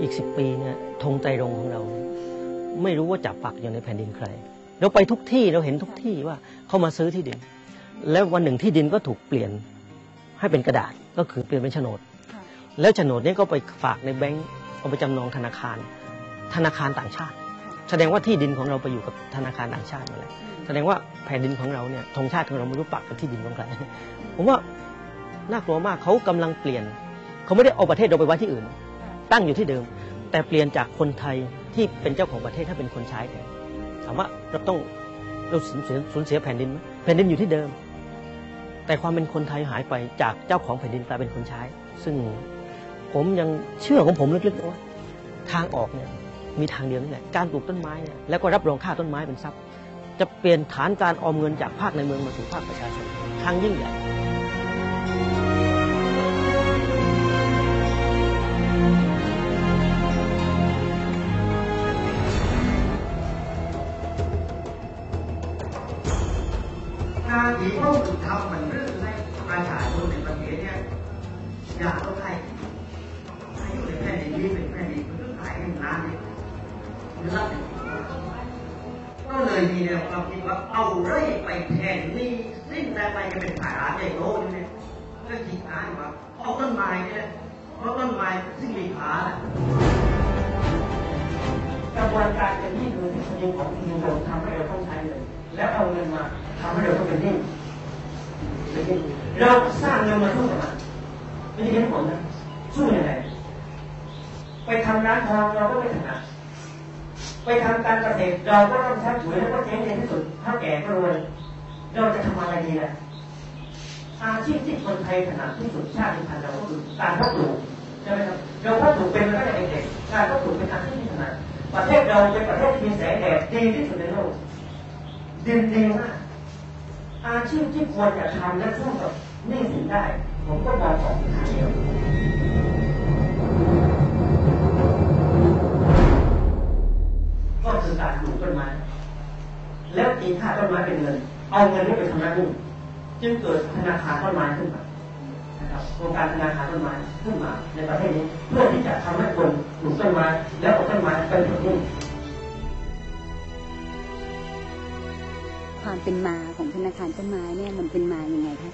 อีกสิบปีเนี่ยธงใจรงของเราไม่รู้ว่าจับปักอยู่ในแผ่นดินใคร เราไปทุกที่เราเห็นทุกที่ว่าเขามาซื้อที่ดิน แล้ววันหนึ่งที่ดินก็ถูกเปลี่ยนให้เป็นกระดาษก็คือเปลี่ยนเป็นโฉนดค่ะแล้วโฉนดนี้ก็ไปฝากในแบงก์เอาไปจำนองธนาคาร ธนาคารต่างชาติ แสดงว่าที่ดินของเราไปอยู่กับธนาคารต่างชาตินั่นแหละแสดงว่าแผ่นดินของเราเนี่ยธงชาติของเราไม่รู้ปักกับที่ดินของใครผมว่าน่ากลัวมากเขากำลังเปลี่ยน เขาไม่ได้เอาประเทศเราไปไว้ที่อื่น ตั้งอยู่ที่เดิม แต่เปลี่ยนจากคนไทยที่เป็นเจ้าของประเทศให้เป็นคนใช้แทนถามว่าเราต้องเราสูญเสียสูญเสียแผ่นดินไหมแผ่นดินอยู่ที่เดิม แต่ความเป็นคนไทยหายไปจากเจ้าของแผ่นดินกลายเป็นคนใช้ ซึ่งผมยังเชื่อของผมลึกๆว่าทางออกเนี่ยมีทางเดียวนี่แหละการปลูกต้นไม้เนี่ยแล้วก็รับรองค่าต้นไม้เป็นทรัพย์ จะเปลี่ยนฐานการออมเงินจากภาคในเมืองมาสู่ภาคประชาชนครั้งยิ่งใหญ่ เลยมีแนวความคิดว่าเอาเรื่อยไปแทนนี่สิ้นแต่ไปจะเป็นภาระใหญ่โตนี่เนี่ยก็คิดอ่านว่าเอาต้นไม้เนี่ยเพราะต้นไม้ซึ่งมีขานกระบวนการเป็นหนี้คือทฤษฎีของทีมเราทำให้เราต้องใช้เลย แล้วเอาเงินมาทำให้เราต้องเป็นหนี้เป็นหนี้เราสร้างเงินมาสู้กับมันไม่ใช่เห็นผลนะสู้ยังไงไปทำร้านทองเราก็ไม่ถนัด ไปทำการเกษตรเราก็ต้องชักฉวยแล้วก็เจ๊งในที่สุดถ้าแก่ก็รวยเราจะทำอะไรดีล่ะอาชีพที่คนไทยถนัดที่สุดชาติพันธุ์เราก็คือการเพาะปลูกใช่ไหมครับเราเพาะปลูกเป็นมาตั้งแต่เด็กการเพาะปลูกเป็นอาชีพที่ถนัดประเทศเราเป็นประเทศที่มีแสงแดดดีที่สุดในโลกดินดีมากอาชีพที่ควรจะทำและสู้กับนี้สินได้ ผมก็มองสองทางเดียว ปลูกต้นไม้ แล้วตีค่าต้นไม้เป็นเงิน เอาเงินนี้ไปชำระหนี้จึงเกิดธนาคารต้นไม้ขึ้นมานะครับโครงการธนาคารต้นไม้ขึ้นมา ในประเทศนี้เพื่อที่จะทำให้คนปลูกต้นไม้แล้วเอาต้นไม้ไปปลูกหนี้ความเป็นมาของธนาคารต้นไม้เนี่ยมันเป็นมายังไงคะ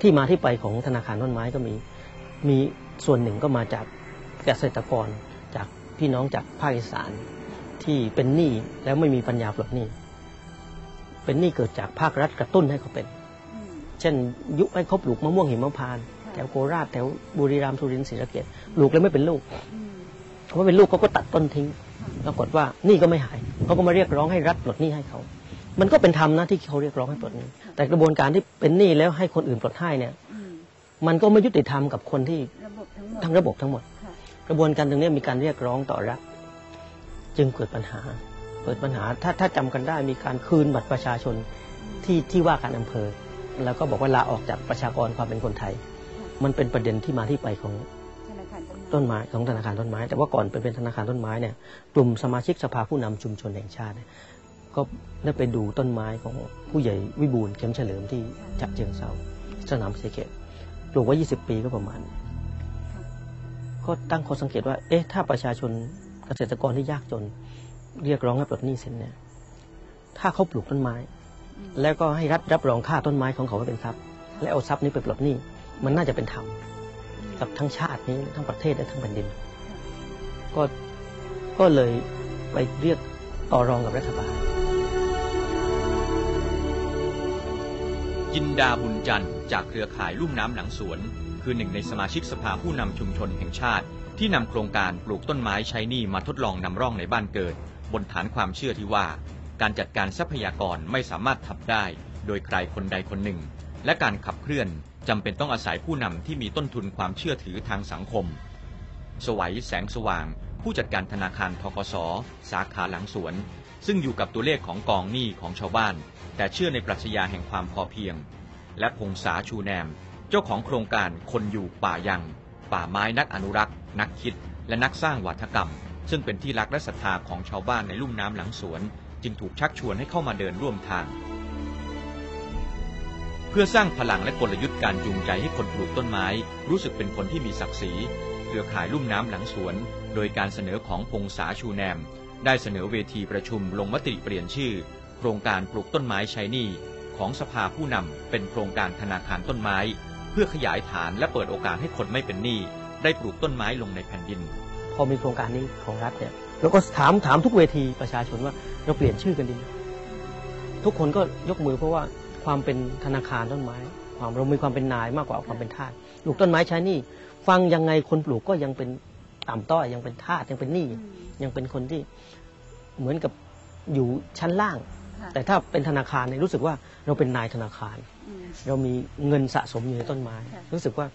ที่มาที่ไปของธนาคารต้นไม้ก็มีมีส่วนหนึ่งก็มาจากเกษตรกรจากพี่น้องจากภาคอีสาน ที่เป็นหนี้แล้วไม่มีปัญญาปลดหนี้ เป็นหนี้เกิดจากภาครัฐกระตุ้นให้เขาเป็นอืมเช่น ยุให้เขาปลูกมะม่วงหิมพานต์ค่ะแถวโคราชแถวบุรีรัมย์สุรินทร์ศรีสะเกษปลูกแล้วไม่เป็นลูกอืมเพราะเป็นลูกเขาก็ตัดต้นทิ้งปรากฏว่าหนี่ก็ไม่หายเขาก็มาเรียกร้องให้รัฐปลดหนี้ให้เขา มันก็เป็นธรรมนะที่เขาเรียกร้องให้ปลดหนี้ แต่กระบวนการที่เป็นหนี้แล้วให้คนอื่นปลดให้เนี่ยอืมมันก็ไม่ยุติธรรมกับคนที่ระบบทั้งหมดทั้งระบบทั้งหมดค่ะกระบวนการตรงนี้มีการเรียกร้องต่อรัฐ จึงเกิดปัญหา เกิดปัญหาถ้าถ้าจำกันได้มีการคืนบัตรประชาชนที่ที่ว่าการอำเภอ แล้วก็บอกว่าลาออกจากประชากรความเป็นคนไทย มันเป็นประเด็นที่มาที่ไปของธนาคารต้นไม้ต้นไม้ของธนาคารต้นไม้ แต่ว่าก่อนเป็นเป็นธนาคารต้นไม้เนี่ยกลุ่มสมาชิกสภาผู้นำชุมชนแห่งชาติเนี่ยก็ได้ไปดูต้นไม้ของผู้ใหญ่วิบูลย์เข็มเฉลิมที่ฉะเชิงเซาสนามเสเกตปลูกไว้ 20 ปีก็ประมาณ ก็ตั้งข้อสังเกตว่า เอ๊ะ ถ้าประชาชนเกษตรกรที่ยากจน เรียกร้องให้ปลดหนี้สินเนี่ยถ้าเขาปลูกต้นไม้อืมแล้วก็ให้รัฐรับรองค่าต้นไม้ของเขาไว้เป็นทรัพย์ และเอาทรัพย์นี้ไปปลดหนี้มันน่าจะเป็นธรรมกับทั้งชาตินี้ทั้งประเทศและทั้งแผ่นดิน ก็ก็เลยไปเรียกต่อรองกับรัฐบาลยินดาบุญจันทร์จากเครือข่ายลุ่มน้ำหลังสวน คือหนึ่งในสมาชิกสภาผู้นำชุมชนแห่งชาติ ที่นำโครงการปลูกต้นไม้ใช้นี้มาทดลองนำร่องในบ้านเกิด บนฐานความเชื่อที่ว่า การจัดการทรัพยากรไม่สามารถทำได้ โดยใครคนใดคนหนึ่ง และการขับเคลื่อนจำเป็นต้องอาศัยผู้นำที่มีต้นทุนความเชื่อถือทางสังคม สวัยแสงสว่าง ผู้จัดการธนาคารทกสสาขาหลังสวน ซึ่งอยู่กับตัวเลขของกองหนี้ของชาวบ้าน แต่เชื่อในปรัชญาแห่งความพอเพียง และพงษาชูแนม เจ้าของโครงการคนอยู่ป่ายัง ป่าไม้นักอนุรักษ์ นักคิด และนักสร้างวัฒกรรม ซึ่งเป็นที่รักและศรัทธาของชาวบ้านในลุ่มน้ำหลังสวน จึงถูกชักชวนให้เข้ามาเดินร่วมทาง เพื่อสร้างพลังและกลยุทธ์การจูงใจให้คนปลูกต้นไม้ รู้สึกเป็นคนที่มีศักดิ์ศรีเครือข่ายลุ่มน้ำหลังสวน โดยการเสนอของพงษาชูแนม ได้เสนอเวทีประชุมลงมติเปลี่ยนชื่อ โครงการปลูกต้นไม้ใช้นี้ของสภาผู้นำเป็นโครงการธนาคารต้นไม้ เพื่อขยายฐานและเปิดโอกาสให้คนไม่เป็นหนี้ได้ปลูกต้นไม้ลงในแผ่นดิน พอมีโครงการนี้ของรัฐเนี่ยเราก็ถามถามทุกเวทีประชาชนว่าเราเปลี่ยนชื่อกันดีทุกคนก็ยกมือเพราะว่าความเป็นธนาคารต้นไม้ ความเรามีความเป็นนายมากกว่าความเป็นทาสปลูกต้นไม้ใช้หนี่ฟังยังไงคนปลูกก็ยังเป็นต่ำต้อยยังเป็นทาสยังเป็นหนี้ยังเป็นคนที่เหมือนกับอยู่ชั้นล่าง แต่ถ้าเป็นธนาคารเนี่ยรู้สึกว่าเราเป็นนายธนาคารอืมเรามีเงินสะสมอยู่ในต้นไม้ค่ะรู้สึกว่า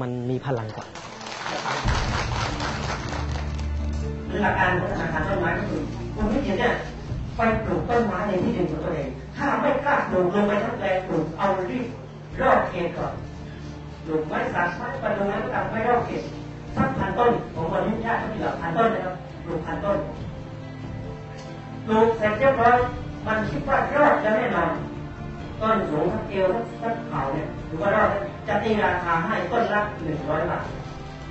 มันมีพลังกว่าหลักการของธนาคารต้นไม้ก็คือคุณไม่คิดเนี่ยไปปลูกต้นไม้ในที่ดินของตัวเอง ถ้าไม่กล้าปลูกลงไปทั้งแปลงปลูกเอารีบรอบเขตก่อนปลูกไม้สักไม้ประดูไม้ประดับไม่รอบเขตสักพันต้นของคนที่ญาติเขามีหลักพันต้นนะครับปลูกพันต้นปลูกเสร็จเรียบร้อย มันคิดว่ารอดจะแน่นอนต้นสูงทักเอวทักทักเขาเนี่ยถือว่ารอดจะตีราคาให้ต้นละหนึ่งร้อยบาท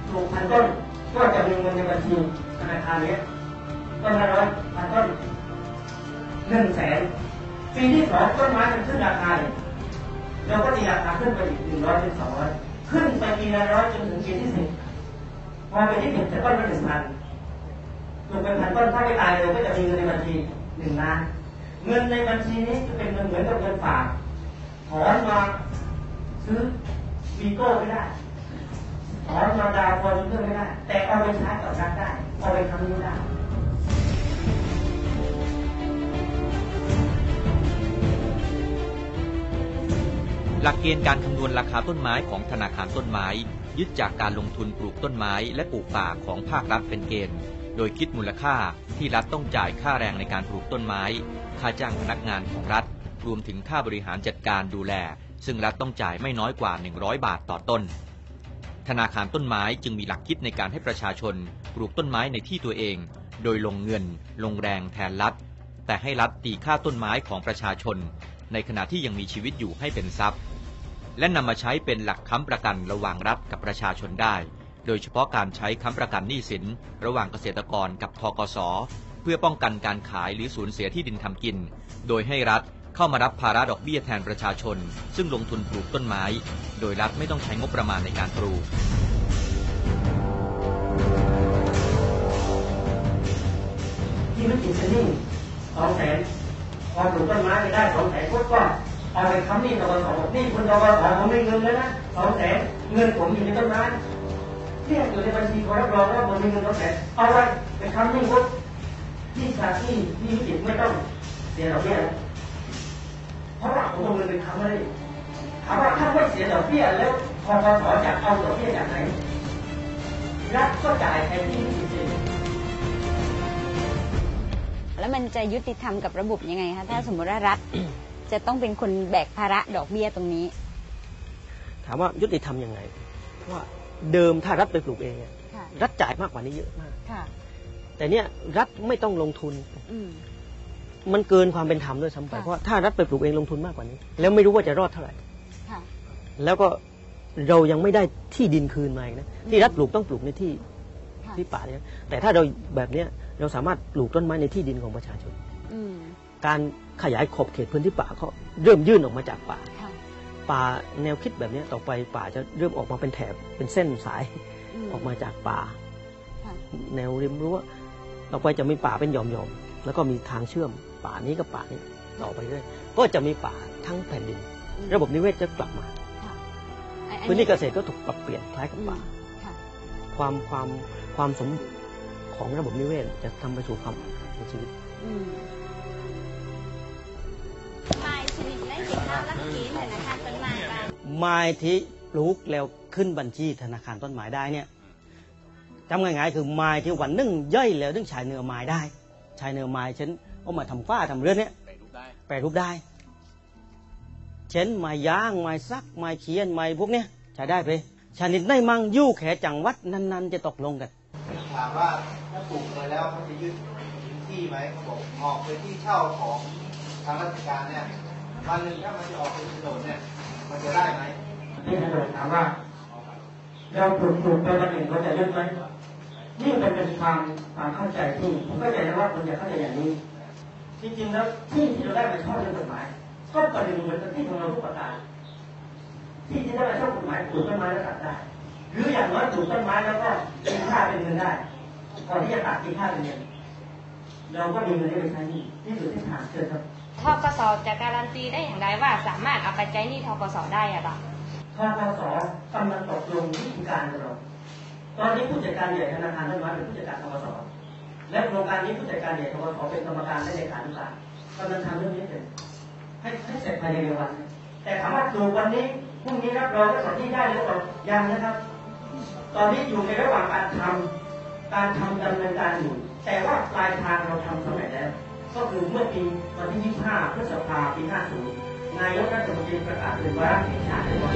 ปลูกพันต้นก็จะมีเงินในบัญชีธนาคารเนี้ยต้นละร้อยพันต้นหนึ่งแสนปีที่สองต้นไม้มันขึ้นราคาเนี่ยเราก็ตีราคาขึ้นไปอีกหนึ่งร้อยเป็นสองร้อยขึ้นไปปีละร้อยจนถึงปีที่สิบพอปีที่สิบจะต้นละหนึ่งพันปลูกเป็นพันต้นถ้าไม่ตายเร็วก็จะมีเงินในบัญชีหนึ่งล้าน เงินในบัญชีนี้จะเป็นเงินเหมือนกับเงินฝากถอนมาซื้อวีโก้ไม่ได้ถอนมาดาวน์คอมพิวเตอร์ไม่ได้ แต่เอาไปใช้กับรัฐได้เอาไปทำนี้ได้หลักเกณฑ์การคำนวณราคาต้นไม้ของธนาคารต้นไม้ ยึดจากการลงทุนปลูกต้นไม้และปลูกป่าของภาครัฐเป็นเกณฑ์ โดยคิดมูลค่าที่รัฐต้องจ่ายค่าแรงในการปลูกต้นไม้ ค่าจ้างพนักงานของรัฐ รวมถึงค่าบริหารจัดการดูแล ซึ่งรัฐต้องจ่ายไม่น้อยกว่า 100 บาทต่อต้น ธนาคารต้นไม้จึงมีหลักคิดในการให้ประชาชนปลูกต้นไม้ในที่ตัวเอง โดยลงเงิน ลงแรงแทนรัฐ แต่ให้รัฐตีค่าต้นไม้ของประชาชน ในขณะที่ยังมีชีวิตอยู่ให้เป็นทรัพย์ และนำมาใช้เป็นหลักค้ำประกันระหว่างรัฐกับประชาชนได้ โดยเฉพาะการใช้ค้ำประกันหนี้สิน ระหว่างเกษตรกรกับทกสเพื่อป้องกันการขายหรือสูญเสียที่ดินทำกิน โดยให้รัฐเข้ามารับภาระดอกเบี้ยแทนประชาชน ซึ่งลงทุนปลูกต้นไม้ โดยรัฐไม่ต้องใช้งบประมาณในการปลูกที่ไม่ติดเป็นนี้สองแสนพอปลูกต้นไม้ไปได้สองแสนปุ๊บก็เอาไปค้ำหนี้ตกสบอกนี่คุณตกสผมไม่เงินเลยนะสองแสนเงินผมอยู่ในต้นไม้ เนี่ยอยู่ในบัญชีขอรับรองว่าผมมีเงินสองแสนเอาไว้ไปค้ำหนี้ปุ๊บที่ชาที่ที่วิจิตไม่ต้องเสียดอกเบี้ยแล้วเพราะว่าผมเอาเงินไปค้ำไว้ถามว่าถ้าไม่เสียดอกเบี้ยแล้วพอพสจะเอาดอกเบี้ยจากไหนรัฐก็จ่ายแทนที่วิจิตเองแล้วมันจะยุติธรรมกับระบบยังไงคะถ้าสมมติว่ารัฐจะต้องเป็นคนแบกภาระดอกเบี้ยตรงนี้ ถามว่ายุติธรรมยังไง เพราะว่า เดิมถ้ารัฐไปปลูกเองอะค่ะรัฐจ่ายมากกว่านี้เยอะมาก ค่ะ แต่เนี่ยรัฐไม่ต้องลงทุน อืม มันเกินความเป็นธรรมด้วยซ้ำไปค่ะ เพราะว่าถ้ารัฐไปปลูกเองลงทุนมากกว่านี้ แล้วไม่รู้ว่าจะรอดเท่าไหร่ ค่ะ แล้วก็เรายังไม่ได้ที่ดินคืนมาอีกนะที่รัฐปลูกต้องปลูกในที่ค่ะ ที่ป่าเนี่ยแต่ถ้าเราแบบเนี้ยเราสามารถปลูกต้นไม้ในที่ดินของประชาชน อืม การขยายขอบเขตพื้นที่ป่าก็เริ่มยื่นออกมาจากป่าค่ะ ป่าแนวคิดแบบเนี้ยต่อไปป่าจะเริ่มออกมาเป็นแถบเป็นเส้นสายมออกมาจากป่าค่ะแนวริมรั้วต่อไปจะมีป่าเป็นหย่อมๆแล้วก็มีทางเชื่อมป่านี้กับป่านี้ต่อไปเรื่อยก็จะมีป่าทั้งแผ่นดินอืมระบบนิเวศจะกลับมาค่ะอัอัพื้นที่เกษตรก็ถูกปรับเปลี่ยนคล้ายกับอืมป่าค่ะความความความสมของระบบนิเวศจะทำไปสู่ความในชีวิต ได้ติดตามรักเกณฑ์ธนาคารต้นไม้บ้างไม้ที่ปลูกแล้วขึ้นบัญชีธนาคารต้นไม้ได้เนี่ยจำง่ายๆคือไม้ที่วันหนึ่งย่อยแล้วถึงใช้เนื้อไม้ได้ใช้เนื้อไม้เช่นเอามาทำฝ้าทำเรือนเนี่ยแปรรูปได้ เช่นไม้ย่างไม้ซักไม้เขียนไม้พวกเนี้ยใช้ได้ไปชนิดในมั่งยู่แขจังหวัดนั้น ๆ จะตกลงกันถามว่าถ้าปลูกเลยแล้วเขาจะยึดพื้นที่ไหมเขาบอกออกเป็นที่เช่าของทางราชการเนี่ย วันหนึ่งถ้ามันจะออกเป็นโฉนดเนี่ย มันจะได้ไหมที่ท่านโดยถามว่าเราปลูกปลูกไปวันหนึ่งเราจะยึดไหมนี่เป็นเป็นความความเข้าใจที่ผมเข้าใจนะว่าคุณจะเข้าใจอย่างนี้ จริงๆแล้วที่ที่เราได้มาชอบเรื่องกฎหมาย ก็ประเด็นเหมือนกับที่ของเราทุกประการที่ที่ได้มาชอบกฎหมายปลูกต้นไม้แล้วตัดได้ หรืออย่างน้อยปลูกต้นไม้แล้วก็ตีค่าเป็นเงินได้ก่อนที่จะตัดตีค่าเป็นเงินเราก็มีเงินได้ไปใช้นี่นี่คือที่ฐานเชิญครับ กสจะการันตีได้อย่างไรว่าสามารถเอาไปใช้หนี้ทกสได้อะบ้างทกสกำลังตกลงวิธีการกับเราตอนนี้ผู้จัดการใหญ่ธนาคารต้นไม้เป็นผู้จัดการทกสและโครงการนี้ผู้จัดการใหญ่ทกสเป็นกรรมการและเลขานุการกำลังทำเรื่องนี้เสร็จให้ให้เสร็จภายในเร็ววัน แต่ถามว่าถูกวันนี้พรุ่งนี้รับรองและสที่ได้หรือเปล่ายังนะครับ ตอนนี้อยู่ในระหว่างการทำการทำดำเนินการอยู่แต่ว่าปลายทางเราทำสำเร็จแล้ว ก็คือเมื่อปีวันที่ 25 พฤษภาปี 50 นายกรัฐมนตรีประกาศเป็นวาระแห่งชาติเรียบร้อย